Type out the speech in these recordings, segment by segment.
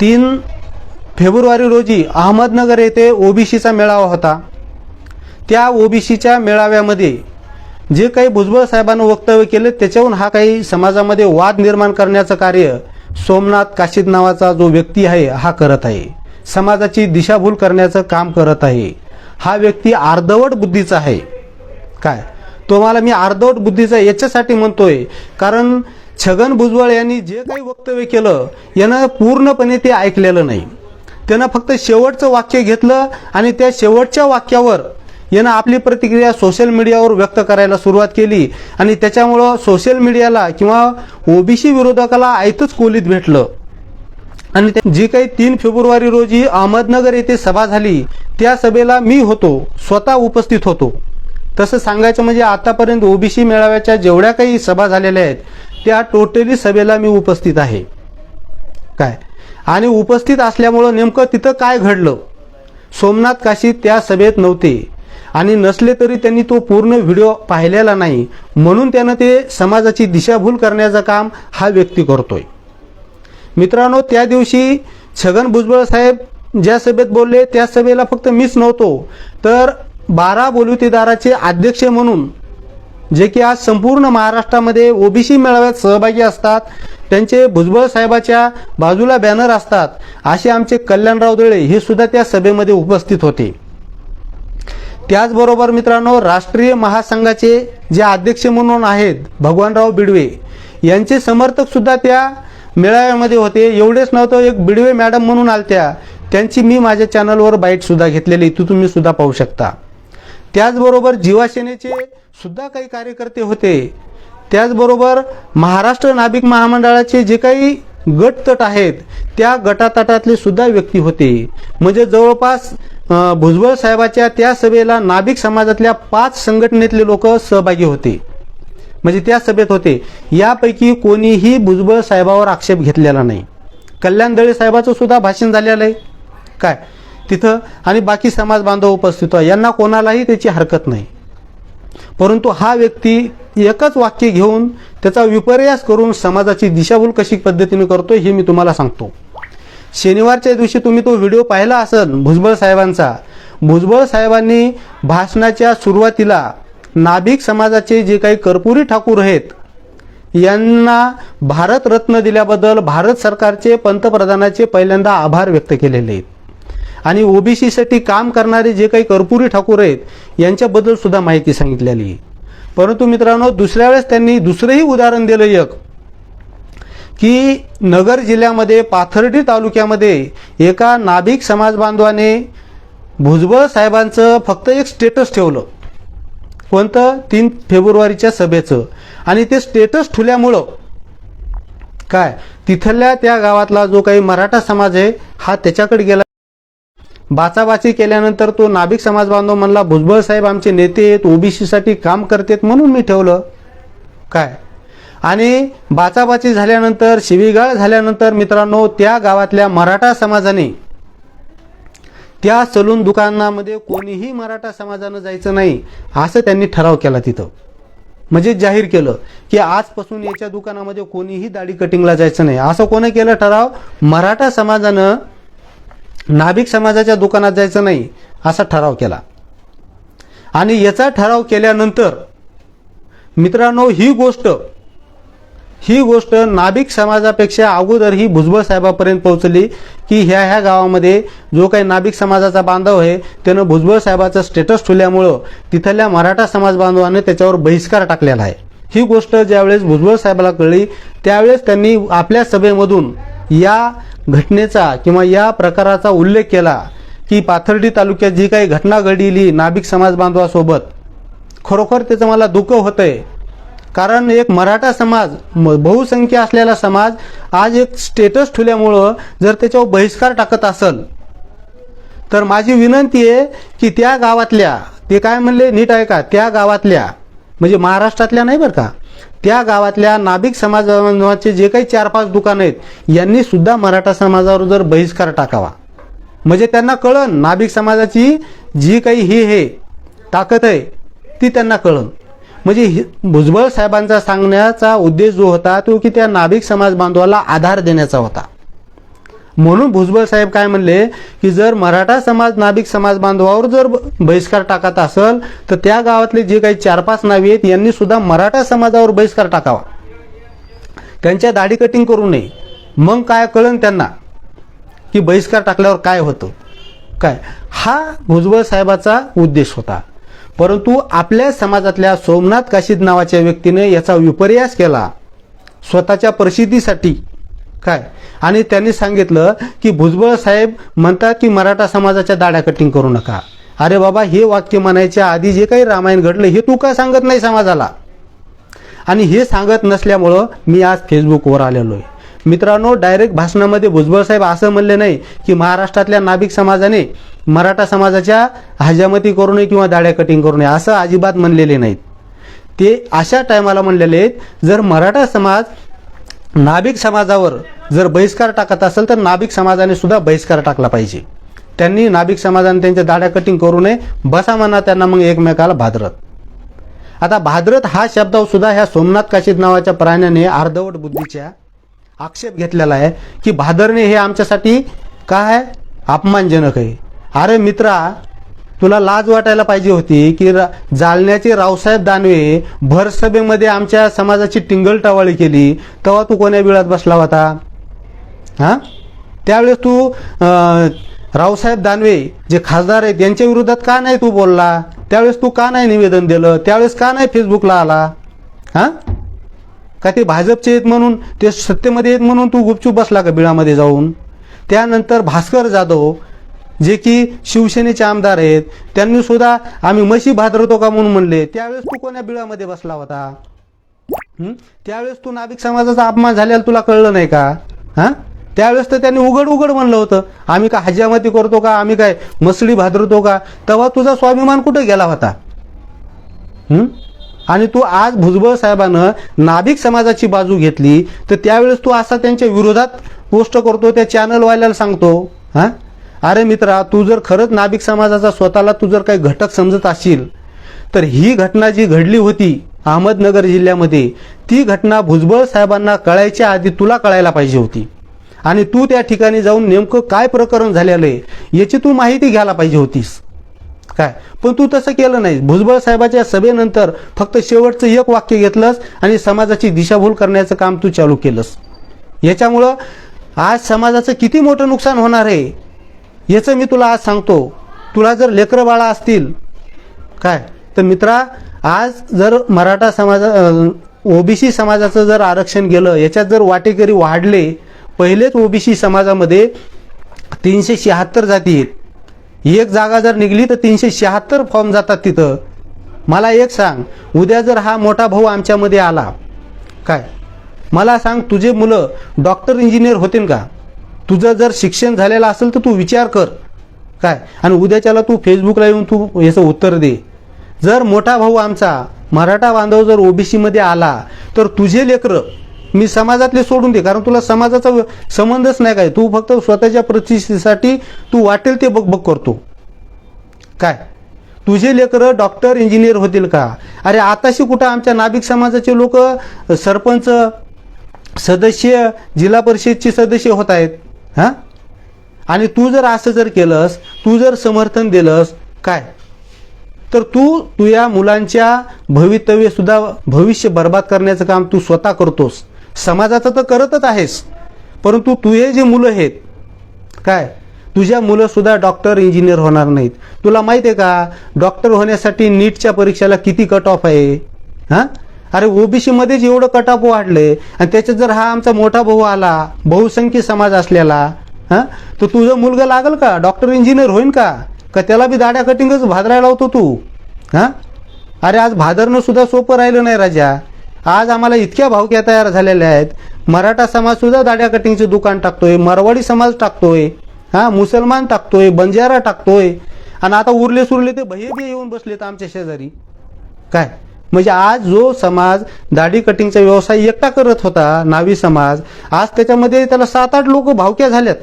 तीन फेब्रुवारी रोजी अहमदनगर येथे ओबीसीचा मेळावा होता. त्या ओबीसीच्या मेळाव्यामध्ये जे काही भुजबळ साहेबांनी वक्तव्य केले त्याच्याहून हा काही समाजामध्ये वाद निर्माण करण्याचं कार्य सोमनाथ काशीद नावाचा जो व्यक्ती आहे हा करत आहे. समाजाची दिशाभूल करण्याचं काम करत आहे. हा व्यक्ती अर्धवट बुद्धीचा आहे. काय? तुम्हाला मी अर्धवट बुद्धीचा याच्यासाठी म्हणतोय कारण छगन भुजबळ यांनी जे काही वक्तव्य केलं यानं पूर्णपणे ते ऐकलेलं नाही. त्यानं फक्त शेवटचं वाक्य घेतलं आणि त्या शेवटच्या वाक्यावर यानं आपली प्रतिक्रिया सोशल मीडियावर व्यक्त करायला सुरुवात केली. आणि त्याच्यामुळं सोशल मीडियाला किंवा ओबीसी विरोधकाला आयतच कोलीत भेटलं. आणि जी काही तीन फेब्रुवारी रोजी अहमदनगर येथे सभा झाली त्या सभेला मी होतो स्वतः उपस्थित होतो. तसं सांगायचं म्हणजे आतापर्यंत ओबीसी मेळाव्याच्या जेवढ्या काही सभा झालेल्या आहेत त्या टोटली सभेला मी उपस्थित आहे. काय? आणि उपस्थित असल्यामुळं नेमकं तिथं काय घडलं? सोमनाथ काशी त्या सभेत नव्हते. आणि नसले तरी त्यांनी तो पूर्ण व्हिडिओ पाहिलेला नाही. म्हणून त्यानं ते समाजाची दिशाभूल करण्याचं काम हा व्यक्ती करतोय. मित्रांनो त्या दिवशी छगन भुजबळ साहेब ज्या सभेत बोलले त्या सभेला फक्त मीच नव्हतो तर बारा बोलवतेदाराचे अध्यक्ष म्हणून जे की आज संपूर्ण महाराष्ट्रामध्ये ओबीसी मेळाव्यात सहभागी असतात त्यांचे भुजबळ साहेबाच्या बाजूला बॅनर असतात असे आमचे कल्याणराव दळे हे सुद्धा त्या सभेमध्ये उपस्थित होते. त्याचबरोबर मित्रांनो राष्ट्रीय महासंघाचे जे अध्यक्ष म्हणून आहेत भगवानराव बिडवे यांचे समर्थक सुद्धा त्या मेळाव्यामध्ये होते. एवढेच नव्हतं एक बिडवे मॅडम म्हणून आलत्या. त्यांची मी माझ्या चॅनलवर बाईट सुद्धा घेतलेली ती तुम्ही सुद्धा पाहू शकता. त्याचबरोबर जीवासेनेचे सुद्धा काही कार्यकर्ते होते. त्याचबरोबर महाराष्ट्र नाभिक महामंडळाचे जे काही गटतट आहेत त्या गटातटातले सुद्धा व्यक्ती होते. म्हणजे जवळपास भुजबळ साहेबाच्या त्या सभेला नाभिक समाजातल्या पाच संघटनेतले लोक सहभागी होते. म्हणजे त्या सभेत होते. यापैकी कोणीही भुजबळ साहेबावर आक्षेप घेतलेला नाही. कल्याण दळे साहेबाचं सुद्धा भाषण झालेलं आहे. काय? तिथं आणि बाकी समाज बांधव उपस्थित आहे. यांना कोणालाही त्याची हरकत नाही. परंतु हा व्यक्ती एकच वाक्य घेऊन त्याचा विपर्यास करून समाजाची दिशाभूल कशी पद्धतीने करतो हे मी तुम्हाला सांगतो. शनिवारच्या दिवशी तुम्ही तो व्हिडिओ पाहिला असेल भुजबळ साहेबांचा. भुजबळ साहेबांनी भाषणाच्या सुरुवातीला नाभिक समाजाचे जे काही कर्पुरी ठाकूर आहेत यांना भारतरत्न दिल्याबद्दल भारत सरकारचे पंतप्रधानाचे पहिल्यांदा आभार व्यक्त केलेले आहेत. आणि ओबीसीसाठी काम करणारे जे काही कर्पुरी ठाकूर आहेत यांच्याबद्दल सुद्धा माहिती सांगितलेली आहे. परंतु मित्रांनो दुसऱ्या वेळेस त्यांनी दुसरंही उदाहरण दिलं एक की नगर जिल्ह्यामध्ये पाथर्डी तालुक्यामध्ये एका नाभिक समाज बांधवाने भुजबळ साहेबांचं फक्त एक स्टेटस ठेवलं. कोणतं? तीन फेब्रुवारीच्या सभेचं. आणि ते स्टेटस ठेवल्यामुळं काय? तिथल्या त्या गावातला जो काही मराठा समाज आहे हा त्याच्याकडे गेला. बाचाबाची केल्यानंतर तो नाभिक समाज बांधव म्हणला भुजबळ साहेब आमचे नेते आहेत ओबीसीसाठी काम करतेत म्हणून मी ठेवलं. काय? आणि बाचाबाची झाल्यानंतर शिवीगाळ झाल्यानंतर मित्रांनो त्या गावातल्या मराठा समाजाने त्या सलून दुकानामध्ये कोणीही मराठा समाजानं जायचं नाही असं त्यांनी ठराव केला तिथं. म्हणजे जाहीर केलं की आजपासून याच्या दुकानामध्ये कोणीही दाढी कटिंगला जायचं नाही. असं कोणी केलं ठराव? मराठा समाजानं नाभिक समाजाच्या दुकानात जायचं नाही असा ठराव केला. आणि याचा ठराव केल्यानंतर मित्रांनो ही गोष्ट ही गोष्ट नाभिक समाजापेक्षा अगोदर ही भुजबळ साहेबापर्यंत पोहोचली की ह्या ह्या गावामध्ये जो काही नाभिक समाजाचा बांधव आहे त्यानं भुजबळ साहेबाचं स्टेटस ठेवल्यामुळं तिथल्या मराठा समाज बांधवाने त्याच्यावर बहिष्कार टाकलेला आहे. ही गोष्ट ज्यावेळेस भुजबळ साहेबाला कळली त्यावेळेस त्यांनी आपल्या सभेमधून या घटनेचा किंवा या प्रकाराचा उल्लेख केला की पाथर्डी तालुक्यात जी काही घटना घडली नाभिक समाज बांधवासोबत खरोखर त्याचं मला दुःख होतंय. कारण एक मराठा समाज म- बहुसंख्य असलेला समाज आज एक स्टेटस ठेवल्यामुळं जर त्याच्यावर बहिष्कार टाकत असेल तर माझी विनंती आहे की त्या गावातल्या ते काय म्हणले नीट आहे का त्या गावातल्या म्हणजे महाराष्ट्रातल्या नाही बरं का त्या गावातल्या नाभिक समाजाचे जे काही चार पाच दुकानं आहेत यांनी सुद्धा मराठा समाजावर जर बहिष्कार टाकावा. म्हणजे त्यांना कळन नाभिक समाजाची जी काही ही हे ताकद आहे ती त्यांना कळन. म्हणजे हि- भुजबळ साहेबांचा सांगण्याचा उद्देश जो होता तो की त्या नाभिक समाज बांधवाला आधार देण्याचा होता. म्हणून भुजबळ साहेब काय म्हणले की जर मराठा समाज नाभिक समाज बांधवावर जर ब- बहिष्कार टाकत असेल तर त्या गावातले जे काही चार पाच नावे आहेत यांनी सुद्धा मराठा समाजावर बहिष्कार टाकावा. त्यांच्या दाढी कटिंग करू नये. मग काय कळन त्यांना की बहिष्कार टाकल्यावर काय होतं? काय? हा भुजबळ साहेबाचा उद्देश होता. परंतु आपल्या समाजातल्या सोमनाथ काशीद नावाच्या व्यक्तीने याचा विपर्यास केला. स्वतःच्या प्रसिद्धीसाठी काय? आणि त्यांनी सांगितलं की भुजबळ साहेब म्हणतात की मराठा समाजाच्या दाड्या कटिंग करू नका. अरे बाबा हे वाक्य म्हणायच्या आधी जे काही रामायण घडलं हे तू का सांगत नाही समाजाला? आणि हे सांगत नसल्यामुळं मी आज फेसबुकवर आलेलो आहे. मित्रांनो डायरेक्ट भाषणामध्ये भुजबळ साहेब असं म्हणले नाही की महाराष्ट्रातल्या नाभिक समाजाने मराठा समाजाच्या हजामती करू नये किंवा दाड्या कटिंग करू नये असं अजिबात म्हणलेले नाहीत. ते अशा टायमाला म्हणलेले आहेत जर मराठा समाज नाभिक समाजावर जर बहिष्कार टाकत असेल तर नाभिक समाजाने सुद्धा बहिष्कार टाकला पाहिजे. त्यांनी नाभिक समाजाने त्यांच्या दाड्या कटिंग करू नये बसा म्हणा त्यांना मग एकमेकाला भाद्रत. आता भाद्रत हा शब्द सुद्धा ह्या सोमनाथ काशीद नावाच्या प्राण्याने अर्धवट बुद्धीच्या आक्षेप घेतलेला आहे की भादरणे हे आमच्यासाठी काय? अपमानजनक आहे. अरे मित्रा तुला लाज वाटायला पाहिजे होती की रा- जालन्याचे रावसाहेब दानवे भरसभेमध्ये आमच्या समाजाची टिंगल केली तेव्हा तू कोण्या बिळात बसला होता? हा? त्यावेळेस तू रावसाहेब दानवे जे खासदार आहेत यांच्या विरोधात का नाही तू बोलला? त्यावेळेस तू का नाही निवेदन दिलं? त्यावेळेस का नाही फेसबुकला आला? हा? का ते भाजपचे आहेत म्हणून ते सत्तेमध्ये आहेत म्हणून तू गुपचूप बसला का बिळामध्ये जाऊन? त्यानंतर भास्कर जाधव जे की शिवसेनेचे आमदार आहेत त्यांनी सुद्धा आम्ही म्हशी भादरतो का म्हणून म्हणले. त्यावेळेस तू कोण्या बिळामध्ये बसला होता? त्यावेळेस तू नाभिक समाजाचा अपमान झालेला तुला कळलं नाही का? हा? त्यावेळेस तर त्यांनी उघड उघड म्हणलं होतं. आम्ही काय हजामती करतो का? आम्ही काय मसळी भादरतो का? तेव्हा तुझा स्वाभिमान कुठे गेला होता? आणि तू आज भुजबळ साहेबानं नाभिक समाजाची बाजू घेतली तर त्यावेळेस तू असा त्यांच्या विरोधात पोस्ट करतो त्या चॅनलवाल्याला सांगतो. हा? अरे मित्रा तू जर खरंच नाभिक समाजाचा स्वतःला तू जर काही घटक समजत असशील तर ही घटना जी घडली होती अहमदनगर जिल्ह्यामध्ये ती घटना भुजबळ साहेबांना कळायच्या आधी तुला कळायला पाहिजे होती. आणि तू त्या ठिकाणी जाऊन नेमकं काय प्रकरण झालेलं आहे याची तू माहिती घ्यायला पाहिजे होतीस. काय? पण तू तसं केलं नाही भुजबळ साहेबाच्या सभेनंतर फक्त शेवटचं एक वाक्य घेतलंस आणि समाजाची दिशाभूल करण्याचं काम तू चालू केलंस. याच्यामुळं आज समाजाचं किती मोठं नुकसान होणार आहे याचं मी तुला आज सांगतो. तुला जर लेकरं बाळा असतील काय? तर मित्रा आज जर मराठा समाज ओबीसी समाजाचं जर आरक्षण गेलं याच्यात जर वाटेकरी वाढले पहिलेच ओबीसी समाजामध्ये तीनशे शहात्तर जाती आहेत. एक जागा जर निघली तर तीनशे शहात्तर फॉर्म जातात तिथं. मला एक सांग उद्या जर हा मोठा भाऊ आमच्यामध्ये आला काय? मला सांग तुझे मुलं डॉक्टर इंजिनियर होतील का? तुझं जर शिक्षण झालेलं असेल तर तू विचार कर. काय? आणि उद्याच्याला तू फेसबुकला येऊन तू याचं उत्तर दे. जर मोठा भाऊ आमचा मराठा बांधव जर ओबीसीमध्ये आला तर तुझे लेकरं मी समाजातले सोडून दे. कारण तुला समाजाचा संबंधच नाही काय. तू फक्त स्वतःच्या प्रतिष्ठेसाठी तू वाटेल ते बकबक करतो. काय? तुझे लेकरं डॉक्टर इंजिनियर होतील का? अरे आताशी कुठं आमच्या नाभिक समाजाचे लोक सरपंच सदस्य जिल्हा परिषदचे सदस्य होत आहेत? हां? आणि तू जर असं जर केलंस तू जर समर्थन दिलंस काय? तर तू तुझ्या मुलांच्या भवितव्य सुद्धा भविष्य बर्बाद करण्याचं काम तू स्वतः करतोस. समाजाचं तर करतच आहेस. परंतु तुझे जे मुलं आहेत काय? तुझ्या मुलंसुद्धा डॉक्टर इंजिनियर होणार नाहीत. तुला माहिती आहे का? डॉक्टर होण्यासाठी नीटच्या परीक्षेला किती कट ऑफ आहे? हां? अरे ओबीसी मध्येच एवढं कटाप ऑफ वाढले आणि त्याच्यात जर हा आमचा मोठा भाऊ आला बहुसंख्य समाज असलेला हां? तर तुझं मुलगा लागल का? डॉक्टर इंजिनियर होईन का? का त्याला बी दाड्या कटिंगच भादरायला होतो तू? हां? अरे आज भादरणं सुद्धा सोपं राहिलं नाही राजा. आज आम्हाला इतक्या भावक्या तयार झालेल्या आहेत. मराठा समाज सुद्धा दाड्या कटिंगचे दुकान टाकतोय मारवाडी समाज टाकतोय हा? मुसलमान टाकतोय बंजारा टाकतोय. आणि आता उरले सुरले ते भैये बी येऊन बसलेत आमच्या शेजारी. काय? म्हणजे आज जो समाज दाढी कटिंगचा व्यवसाय एकटा करत होता नावी समाज आज त्याच्यामध्ये त्याला सात आठ लोक भावक्या झाल्यात.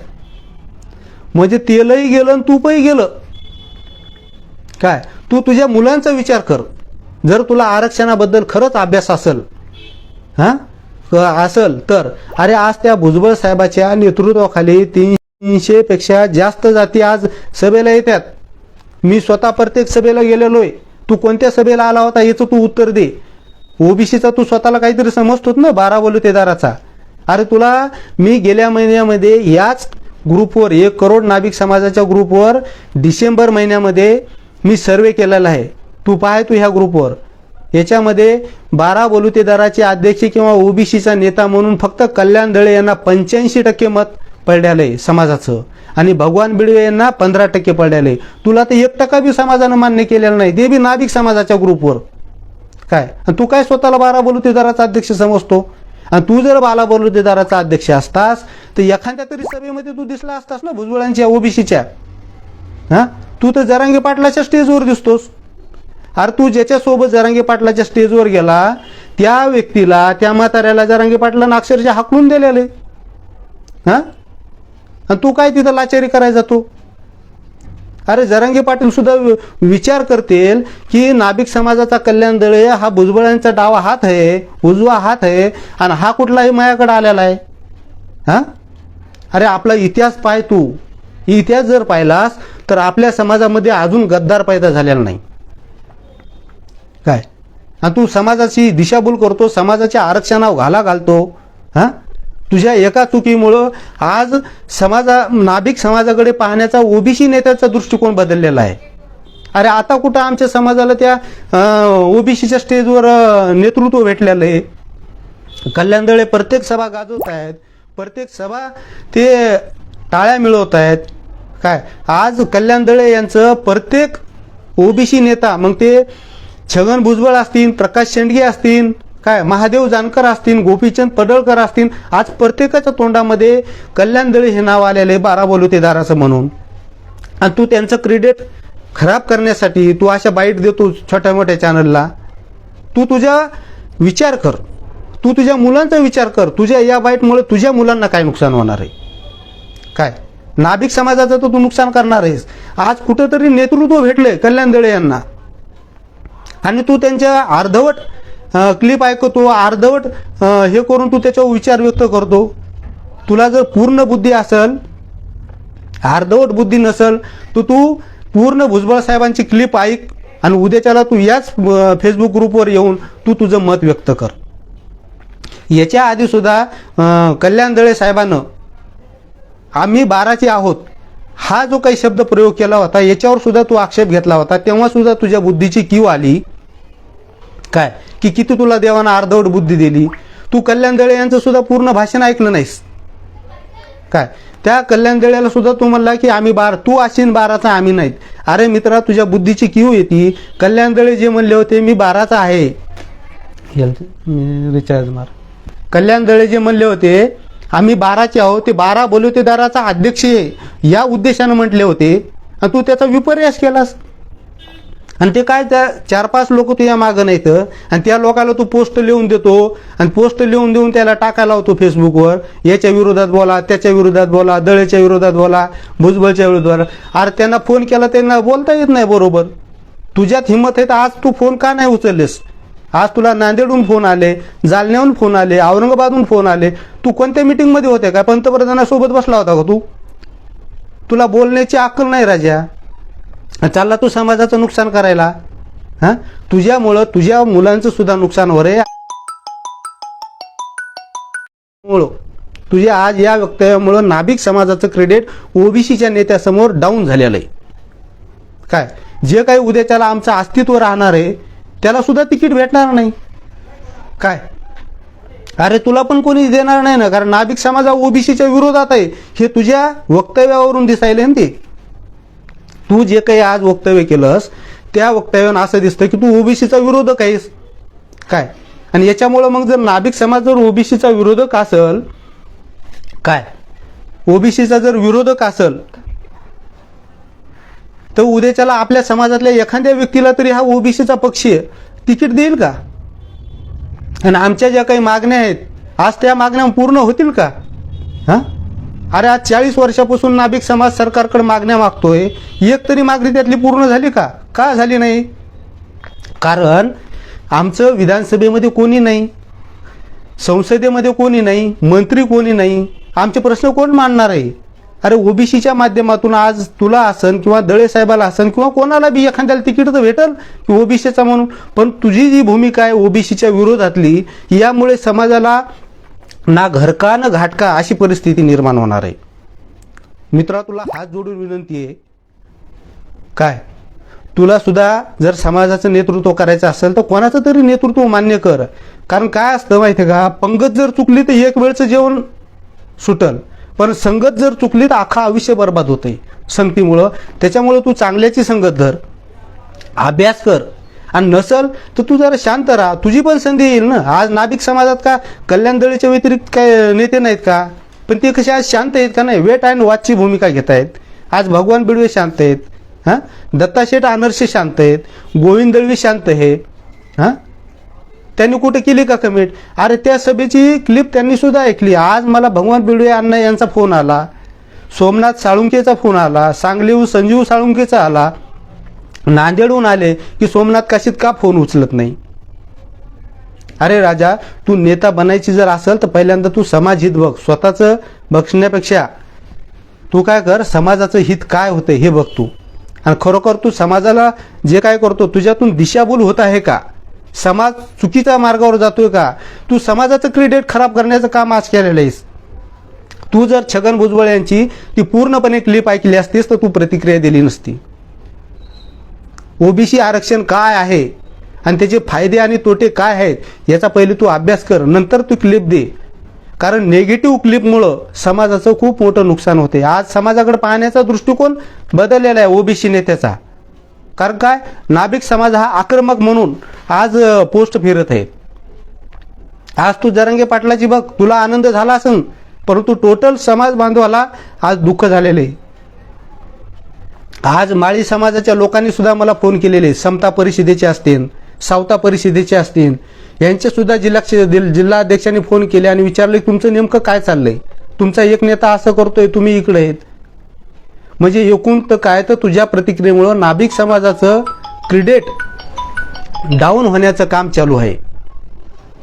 म्हणजे तेलही गेलं आणि तूपही गेलं. काय? तू तुझ्या मुलांचा विचार कर. जर तुला आरक्षणाबद्दल खरंच अभ्यास असेल हां? असेल तर अरे आज त्या भुजबळ साहेबाच्या नेतृत्वाखाली तीनशे तीनशेपेक्षा जास्त जाती आज सभेला येतात. मी स्वतः प्रत्येक सभेला गेलेलो आहे तू कोणत्या सभेला आला होता याचं तू उत्तर दे. ओबीसीचा तू स्वतःला काहीतरी समजतोस ना बारा बलुतेदाराचा. अरे तुला मी गेल्या महिन्यामध्ये याच ग्रुपवर एक करोड नाभिक समाजाच्या ग्रुपवर डिसेंबर महिन्यामध्ये मी सर्वे केलेला आहे. तू पाहाय तू ह्या ग्रुपवर. याच्यामध्ये बारा बलुतेदाराचे अध्यक्ष किंवा ओबीसीचा नेता म्हणून फक्त कल्याण दळे यांना पंच्याऐंशी टक्के मत पडल्यालय समाजाचं. आणि भगवान बिडवे यांना पंधरा टक्के पडल्यालय तुला तर एक टक्का बी समाजानं मान्य केलेलं नाही. ते बी नाभिक समाजाच्या ग्रुपवर. काय? आणि तू काय स्वतःला बारा बलुतेदाराचा अध्यक्ष समजतो? आणि तू जर बाला बलुतेदाराचा अध्यक्ष असतास तर एखाद्या तरी सभेमध्ये तू दिसला असतास ना भुजबळांच्या ओबीसीच्या. हा? तू तर जरांगे पाटलाच्या स्टेजवर दिसतोस. अरे तू ज्याच्यासोबत जरांगे पाटलाच्या स्टेजवर गेला त्या व्यक्तीला त्या म्हाताऱ्याला जरांगे पाटलानं अक्षरशः हाकलून दिलेले. हां? आणि तू काय तिथं लाचारी करायला जातो अरे जरांगे पाटील सुद्धा वि- विचार करतील की नाभिक समाजाचा कल्याण दळे हा भुजबळांचा डावा हात आहे उजवा हात आहे आणि हा कुठलाही मायाकडे आलेला आहे. हा? अरे आपला इतिहास पाय तू. इतिहास जर पाहिलास तर आपल्या समाजामध्ये अजून गद्दार पैदा झालेला नाही. काय? आणि तू समाजाची दिशाभूल करतो समाजाच्या आरक्षणावर घाला घालतो. हा? तुझ्या एका चुकीमुळं आज समाजा नाभिक समाजाकडे पाहण्याचा ओबीसी नेत्याचा दृष्टिकोन बदललेला आहे. अरे आता कुठं आमच्या समाजाला त्या ओबीसीच्या स्टेजवर नेतृत्व भेटलेलं आहे? कल्याणदळे प्रत्येक सभा गाजवत आहेत. प्रत्येक सभा ते टाळ्या मिळवत आहेत. काय? आज कल्याणदळे यांचं प्रत्येक ओबीसी नेता मग ते छगन भुजबळ असतील प्रकाश शेंडगे असतील काय महादेव जानकर असतील गोपीचंद पडळकर असतील आज प्रत्येकाच्या तोंडामध्ये कल्याणदळे हे नाव आलेलं आहे बारा बोलुतेदाराचं म्हणून. आणि तू त्यांचं क्रेडिट खराब करण्यासाठी तू अशा बाईट देतो छोट्या मोठ्या चॅनलला तू तुझा विचार कर. तू तुझ्या मुलांचा विचार कर. तुझ्या या बाईटमुळे तुझ्या मुलांना काय नुकसान होणार आहे? काय? नाभिक समाजाचं तर तू नुकसान करणार आहेस. आज कुठंतरी नेतृत्व भेटलंय कल्याण दळे यांना. आणि तू त्यांच्या अर्धवट क्लिप ऐकतो अर्धवट हे करून तू त्याच्यावर विचार व्यक्त करतो. तुला जर पूर्ण बुद्धी असेल अर्धवट बुद्धी नसेल तर तू पूर्ण भुजबळ साहेबांची क्लिप ऐक आणि उद्याच्याला तू याच फेसबुक ग्रुपवर येऊन तू तुझं मत व्यक्त कर. याच्या आधी सुद्धा कल्याण दळे साहेबानं आम्ही बाराचे आहोत हा जो काही शब्द प्रयोग केला होता याच्यावर सुद्धा तू आक्षेप घेतला होता तेव्हा सुद्धा तुझ्या बुद्धीची कीव आली. काय? की किती तुला देवानं अर्धवट बुद्धी दिली? तू कल्याण दळे यांचं सुद्धा पूर्ण भाषण ऐकलं नाहीस. काय? त्या कल्याण दळ्याला सुद्धा तू म्हणला की आम्ही बार तू असीन बाराचा आम्ही नाहीत. अरे मित्रा तुझ्या बुद्धीची कीव येते. कल्याण दळे जे म्हणले होते मी बाराचा आहे. रिचार्ज मार. कल्याण दळे जे म्हणले होते आम्ही बाराचे आहोत ते बारा बलुतेदाराचा अध्यक्ष या उद्देशानं म्हटले होते. आणि तू त्याचा विपर्यास केलास. आणि ते काय त्या चार पाच लोक तुझ्या मागं नाहीत. आणि त्या लोकाला तू पोस्ट लिहून देतो. आणि पोस्ट लिहून देऊन त्याला टाकायला होतो फेसबुकवर. याच्या विरोधात बोला त्याच्या विरोधात बोला दळेच्या विरोधात बोला भुजबळच्या विरोधात अरे त्यांना फोन केला त्यांना बोलता येत नाही बरोबर. तुझ्यात हिंमत आहे तर आज तू फोन का नाही उचललेस? आज तुला नांदेडहून फोन आले जालन्याहून फोन आले औरंगाबादहून फोन आले. तू कोणत्या मिटिंगमध्ये होते काय पंतप्रधानासोबत बसला होता का तू? तुला बोलण्याची अक्कल नाही राजा. चालला तू समाजाचं नुकसान करायला. हां? तुझ्यामुळं तुझ्या मुलांचं सुद्धा नुकसान हो रे. मुळं. तुझ्या आज या वक्तव्यामुळं नाभिक समाजाचं क्रेडिट ओबीसीच्या नेत्यासमोर डाऊन झालेलं आहे. काय? जे काही उद्याच्याला आमचं अस्तित्व राहणार आहे त्याला सुद्धा तिकीट भेटणार नाही. काय? अरे तुला पण कोणी देणार नाही ना कारण नाभिक समाज ओबीसीच्या विरोधात आहे. हे तुझ्या वक्तव्यावरून दिसायले ना ते. तू जे काही आज वक्तव्य केलंस त्या वक्तव्यानं असं दिसतं की तू ओबीसीचा विरोधक आहेस. काय? आणि याच्यामुळं मग जर नाभिक समाज जर ओबीसीचा विरोधक असेल काय? ओबीसीचा जर विरोधक असेल तर उद्याच्याला आपल्या समाजातल्या एखाद्या व्यक्तीला तरी हा ओबीसीचा पक्ष तिकीट देईल का? आणि आमच्या ज्या काही मागण्या आहेत आज त्या मागण्या पूर्ण होतील का? हां? अरे आज चाळीस वर्षापासून नाभिक समाज सरकारकडे मागण्या मागतोय. एक तरी मागणी त्यातली पूर्ण झाली का? का झाली नाही? कारण आमचं विधानसभेमध्ये कोणी नाही संसदेमध्ये कोणी नाही मंत्री कोणी नाही. आमचे प्रश्न कोण मांडणार आहे? अरे ओबीसीच्या माध्यमातून आज तुला असन किंवा दळे साहेबाला असन किंवा कोणाला बी एखाद्याला तिकीट तर भेटल की ओबीसीचा म्हणून. पण तुझी जी भूमिका आहे ओबीसीच्या विरोधातली यामुळे समाजाला ना घरका ना घाटका अशी परिस्थिती निर्माण होणार आहे. मित्रा तुला हात जोडून विनंती आहे. काय? तुला सुद्धा जर समाजाचं नेतृत्व करायचं असेल तर कोणाचं तरी नेतृत्व मान्य कर. कारण काय असतं माहिती आहे का? पंगत जर चुकली तर एक वेळचं जेवण सुटल. पण संगत जर चुकली तर अख्खा आयुष्य बर्बाद होते संगतीमुळं. त्याच्यामुळं तू चांगल्याची संगत धर. अभ्यास कर. आणि नसल तर तू जरा शांत राहा. तुझी पण संधी येईल ना. आज नाभिक समाजात का कल्याण दळीच्या व्यतिरिक्त काय नेते नाहीत का? पण ते कसे आज शांत आहेत का नाही? वेट अँड वॉचची भूमिका घेत आहेत. आज भगवान बिडवे शांत आहेत. हां? दत्ताशेठ आनर्शे शांत आहेत. गोविंद दळवी शांत आहे हां? त्यांनी कुठे केली का कमेंट? अरे त्या सभेची क्लिप त्यांनी सुद्धा ऐकली. आज मला भगवान बिडवे अण्णा यांचा फोन आला. सोमनाथ साळुंकेचा फोन आला. सांगलीहून संजीव साळुंकेचा आला. नांदेडहून आले की सोमनाथ काशीत का फोन उचलत नाही? अरे राजा तू नेता बनायची जर असेल तर पहिल्यांदा तू समाज हित बघ स्वतःचं बघण्यापेक्षा. तू काय कर समाजाचं हित काय होतं हे बघ तू. आणि खरोखर तू समाजाला जे काय करतो तुझ्यातून दिशाभूल होत आहे का? समाज चुकीच्या मार्गावर जातोय का? तू समाजाचं क्रेडिट खराब करण्याचं काम आज केलेलं आहेस. तू जर छगन भुजबळ यांची ती पूर्णपणे क्लिप ऐकली असतीस तर तू प्रतिक्रिया दिली नसती. ओबीसी आरक्षण काय आहे? आणि त्याचे फायदे आणि तोटे काय आहेत? याचा पहिले तू अभ्यास कर नंतर तू क्लिप दे. कारण नेगेटिव्ह क्लिपमुळं समाजाचं खूप मोठं नुकसान होते आज समाजाकडे पाहण्याचा दृष्टिकोन बदललेला आहे ओबीसी नेत्याचा. कारण काय? नाभिक समाज हा आक्रमक म्हणून आज पोस्ट फिरत आहे. आज तू जरंगे पाटलाची बघ तुला आनंद झाला असेल परंतु टोटल समाज बांधवाला आज दुःख झालेले आहे. आज माळी समाजाच्या लोकांनी सुद्धा मला फोन केलेले समता परिषदेचे असतील सावता परिषदेचे असतील यांचे सुद्धा जिल्हा जिल्हाध्यक्षांनी फोन केले आणि विचारले की तुमचं नेमकं काय चाललंय? तुमचा एक नेता असं करतोय तुम्ही इकडे आहेत म्हणजे एकूण तर काय तर तुझ्या प्रतिक्रियेमुळं नाभिक समाजाचं क्रेडिट डाऊन होण्याचं काम चालू आहे.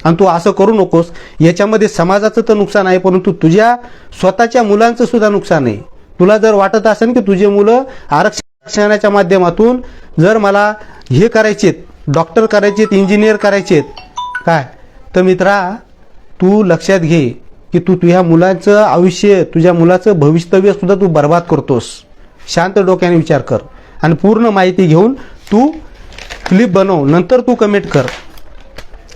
आणि तू असं करू नकोस याच्यामध्ये समाजाचं तर नुकसान आहे परंतु तुझ्या स्वतःच्या मुलांचं सुद्धा नुकसान आहे. तुला जर वाटत असेल की तुझे मुलं आरक्षणाच्या माध्यमातून जर मला हे करायचेत डॉक्टर करायचेत इंजिनियर करायचेत काय? तर मित्रा तू लक्षात घे की तू तुझ्या मुलाचं आयुष्य तुझ्या मुलाचं भवितव्य सुद्धा तू बर्बाद करतोस. शांत डोक्याने विचार कर. आणि पूर्ण माहिती घेऊन तू क्लिप बनव. नंतर तू कमेंट कर.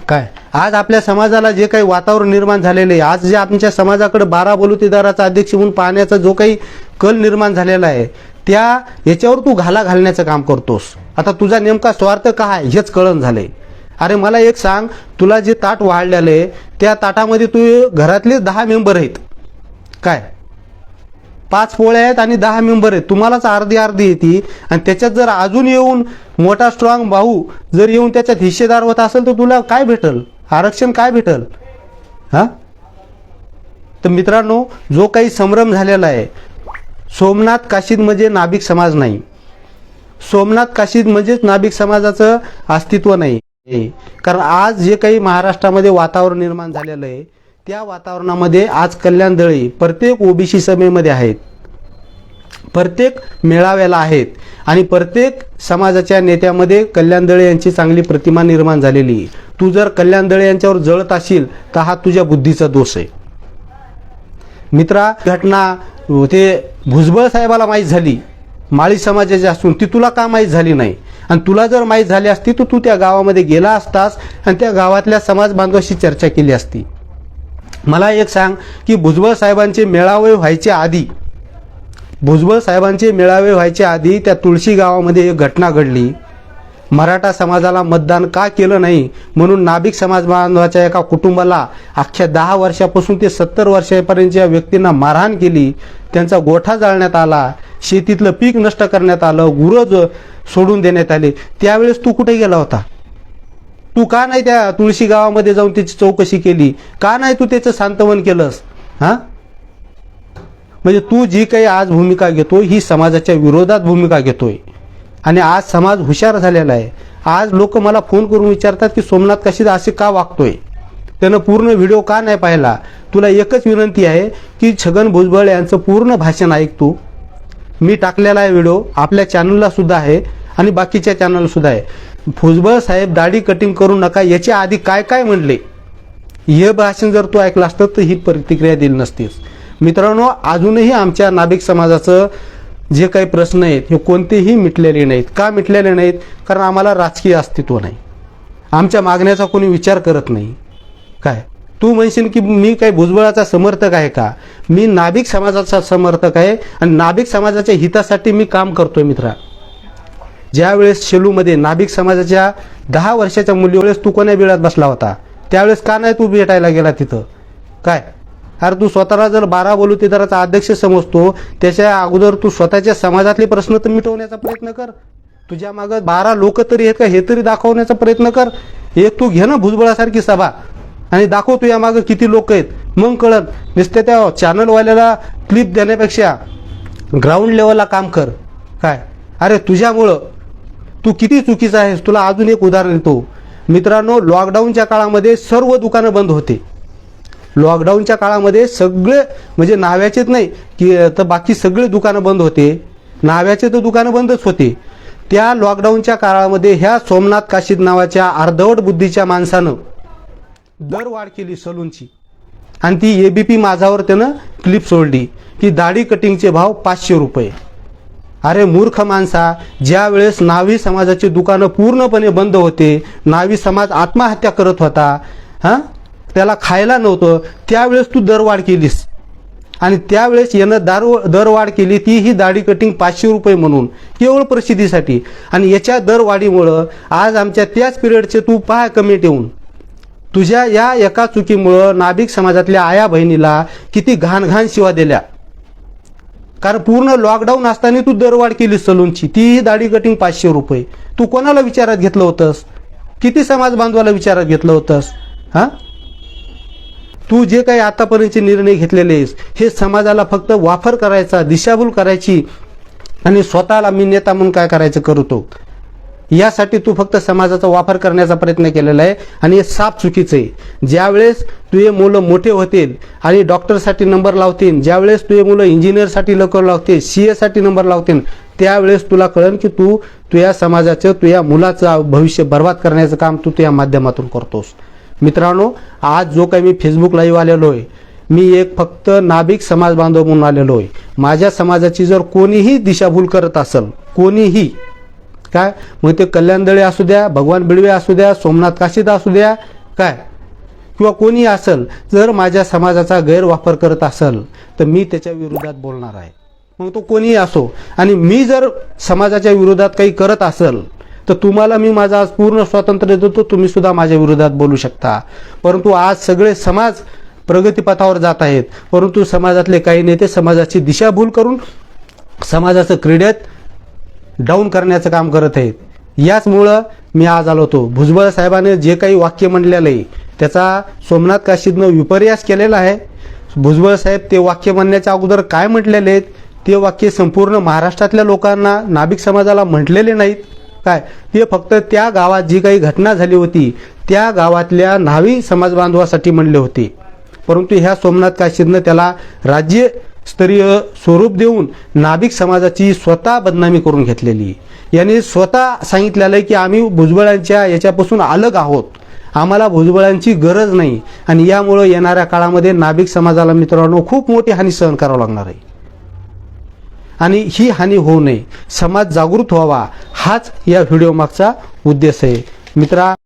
काय? आज आपल्या समाजाला जे काही वातावरण निर्माण झालेलं आहे आज जे आमच्या समाजाकडे बारा बलुतेदाराचा अध्यक्ष म्हणून पाहण्याचा जो काही कल निर्माण झालेला आहे त्या याच्यावर तू घाला घालण्याचं काम करतोस. आता तुझा नेमका स्वार्थ काय हेच कळण झालंय. अरे मला एक सांग तुला जे ताट वाढलेलं आहे त्या ताटामध्ये तू घरातले दहा मेंबर आहेत. काय? पाच पोळ्या आहेत आणि दहा मेंबर आहेत. तुम्हालाच अर्धी अर्धी येते. आणि त्याच्यात जर अजून येऊन मोठा स्ट्रॉंग भाऊ जर येऊन त्याच्यात हिस्सेदार होत असेल तर तुला काय भेटल? आरक्षण काय भेटल? हा? तर मित्रांनो जो काही संभ्रम झालेला आहे सोमनाथ काशीद म्हणजे नाभिक समाज नाही. सोमनाथ काशीद म्हणजेच नाभिक समाजाचं अस्तित्व नाही. कारण आज जे काही महाराष्ट्रामध्ये वातावरण निर्माण झालेलं आहे त्या वातावरणामध्ये आज कल्याण दळी प्रत्येक ओबीसी सभेमध्ये आहेत. प्रत्येक मेळाव्याला आहेत आणि प्रत्येक समाजाच्या नेत्यामध्ये कल्याण दळे यांची चांगली प्रतिमा निर्माण झालेली आहे. तू जर कल्याण दळे यांच्यावर जळत असेल तर हा तुझ्या बुद्धीचा दोष आहे. मित्रा घटना ते भुजबळ साहेबाला माहीत झाली. माळी समाजाची असून ती तुला का माहीत झाली नाही? आणि तुला जर माहीत झाली असती तर तू त्या गावामध्ये गेला असतास आणि त्या गावातल्या समाज बांधवाशी चर्चा केली असती. मला एक सांग की भुजबळ साहेबांचे मेळावे व्हायच्या आधी भुजबळ साहेबांचे मेळावे व्हायच्या आधी त्या तुळशी गावामध्ये एक घटना घडली. मराठा समाजाला मतदान का केलं नाही म्हणून नाभिक समाज बांधवाच्या एका कुटुंबाला अख्ख्या दहा वर्षापासून ते सत्तर वर्षापर्यंतच्या व्यक्तींना मारहाण केली. त्यांचा गोठा जाळण्यात आला शेतीतलं पीक नष्ट करण्यात आलं गुरज सोडून देण्यात आले. त्यावेळेस तू कुठे गेला होता? तू का नाही त्या तुळशी गावामध्ये जाऊन त्याची चौकशी केली? का नाही तू त्याचं सांत्वन केलंस? हां? म्हणजे तू जी काही आज भूमिका घेतो ही समाजाच्या विरोधात भूमिका घेतोय. आणि आज समाज हुशार झालेला आहे. आज लोक मला फोन करून विचारतात की सोमनाथ कशी असे का वागतोय? त्यानं पूर्ण व्हिडिओ का नाही पाहिला? तुला एकच विनंती आहे की छगन भुजबळ यांचं पूर्ण भाषण ऐक तू. मी टाकलेला आहे व्हिडिओ आपल्या चॅनलला सुद्धा आहे आणि बाकीच्या चॅनलसुद्धा आहे. भुजबळ साहेब दाढी कटिंग करू नका याच्या आधी काय काय म्हणले? हे भाषण जर तू ऐकलं असतं तर ही प्रतिक्रिया दिली नसतीस. मित्रांनो अजूनही आमच्या नाभिक समाजाचं जे काही प्रश्न आहेत हे कोणतेही मिटलेले नाहीत. का मिटलेले नाहीत? कारण आम्हाला राजकीय अस्तित्व नाही. आमच्या मागण्याचा कोणी विचार करत नाही. काय? तू म्हणशील की मी काही भुजबळाचा समर्थक आहे का? मी नाभिक समाजाचा समर्थक आहे आणि नाभिक समाजाच्या हितासाठी मी काम करतोय मित्रा. ज्यावेळेस शेलूमध्ये नाभिक समाजाच्या दहा वर्षाच्या मुलीवेळेस तू कोण्या बिळात बसला होता? त्यावेळेस का नाही तू भेटायला गेला तिथं? काय? अरे तू स्वतःला जर बारा बोलू अध्यक्ष समजतो. त्याच्या अगोदर तू स्वतःच्या समाजातले प्रश्न तर मिटवण्याचा प्रयत्न कर. तुझ्या मागं बारा लोक तरी आहेत का हे तरी दाखवण्याचा प्रयत्न कर. एक तू घे ना भुजबळासारखी सभा. आणि दाखव तुझ्या मागं किती लोक आहेत. मग कळत नुसत्या त्या चॅनलवाल्याला क्लिप देण्यापेक्षा ग्राउंड लेवलला काम कर. काय? अरे तुझ्यामुळं तू किती चुकीचा आहेस? तुला अजून एक उदाहरण देतो. मित्रांनो लॉकडाऊनच्या काळामध्ये सर्व दुकानं बंद होते. लॉकडाऊनच्या काळामध्ये सगळे म्हणजे नाव्याचेच नाही की तर बाकी सगळे दुकानं बंद होते. नाव्याचे तर दुकानं बंदच होते. त्या लॉकडाऊनच्या काळामध्ये ह्या सोमनाथ काशीद नावाच्या अर्धवट बुद्धीच्या माणसानं दरवाढ केली सलूनची. आणि ती ए बी पी माझावर त्यानं क्लिप सोडली की दाढी कटिंगचे भाव पाचशे रुपये. अरे मूर्ख माणसा ज्या वेळेस नावी समाजाची दुकानं पूर्णपणे बंद होते नावी समाज आत्महत्या करत होता हां? त्याला खायला नव्हतं त्यावेळेस तू दरवाढ केलीस. आणि त्यावेळेस यानं दार दरवाढ केली ती ही दाढी कटिंग पाचशे रुपये म्हणून केवळ प्रसिद्धीसाठी आणि याच्या दरवाढीमुळं आज आमच्या त्याच पिरियडचे तू पहा कमी ठेवून. तुझ्या या एका चुकीमुळं नाभिक समाजातल्या आया बहिणीला किती घाण घाण शिवा दिल्या. कारण पूर्ण लॉकडाऊन असताना तू दरवाढ केली सलूनची. तीही दाढी कटिंग पाचशे रुपये. तू कोणाला विचारात घेतलं होतंस? किती समाज बांधवाला विचारात घेतलं होतंस? हां? तू जे काही आतापर्यंतचे निर्णय घेतलेले आहेस हे समाजाला फक्त वापर करायचा दिशाभूल करायची आणि स्वतःला मी नेता म्हणून काय करायचं करतो? यासाठी तू फक्त समाजाचा वापर करण्याचा प्रयत्न केलेला आहे आणि हे साफ चुकीचं आहे. ज्यावेळेस तुझे मुलं मोठे होतील आणि डॉक्टरसाठी नंबर लावतील ज्यावेळेस तुझे मुलं इंजिनियरसाठी लवकर लावतील सी एसाठी नंबर लावतील त्यावेळेस तुला कळेल की तू तुझ्या समाजाचं तुझ्या मुलाचं भविष्य बर्बाद करण्याचं काम तू तुझ्या माध्यमातून करतोस. मित्रांनो आज जो काही मी फेसबुक लाईव्ह आलेलो आहे मी एक फक्त नाभिक समाज बांधव म्हणून आलेलो आहे. माझ्या समाजाची जर कोणीही दिशाभूल करत असेल कोणीही काय? मग ते कल्याणदळे असू द्या भगवान बिडवे असू द्या सोमनाथ काशीद असू द्या काय? किंवा कोणी असेल जर माझ्या समाजाचा गैरवापर करत असेल तर मी त्याच्या विरोधात बोलणार आहे. मग तो कोणीही असो आणि मी जर समाजाच्या विरोधात काही करत असेल तर तुम्हाला मी माझा आज पूर्ण स्वातंत्र्य देतो तुम्ही सुद्धा माझ्या विरोधात बोलू शकता. परंतु आज सगळे समाज प्रगतीपथावर जात आहेत. परंतु समाजातले काही नेते समाजाची दिशाभूल करून समाजाचं क्रीडेत डाऊन करण्याचं काम करत आहेत. याचमुळं मी आज आलो होतो. भुजबळ साहेबाने जे काही वाक्य म्हणलेलं आहे त्याचा सोमनाथ काशीदनं विपर्यास केलेला आहे. भुजबळ साहेब ते वाक्य म्हणण्याच्या अगोदर काय म्हटलेले आहेत? ते वाक्य संपूर्ण महाराष्ट्रातल्या लोकांना नाभिक समाजाला म्हटलेले नाहीत. काय? ते फक्त त्या गावात जी काही घटना झाली होती त्या गावातल्या न्हावी समाज बांधवासाठी म्हणले होते. परंतु ह्या सोमनाथ काशीदनं त्याला स्तरीय स्वरूप देऊन नाभिक समाजाची स्वतः बदनामी करून घेतलेली. यांनी स्वतः सांगितलेलं आहे की आम्ही भुजबळांच्या याच्यापासून अलग आहोत. आम्हाला भुजबळांची गरज नाही आणि यामुळं येणाऱ्या काळामध्ये नाभिक समाजाला मित्रांनो खूप मोठी हानी सहन करावं लागणार आहे. आणि ही हानी होऊ नये. समाज जागृत व्हावा हाच या व्हिडिओ मागचा उद्देश आहे. मित्रा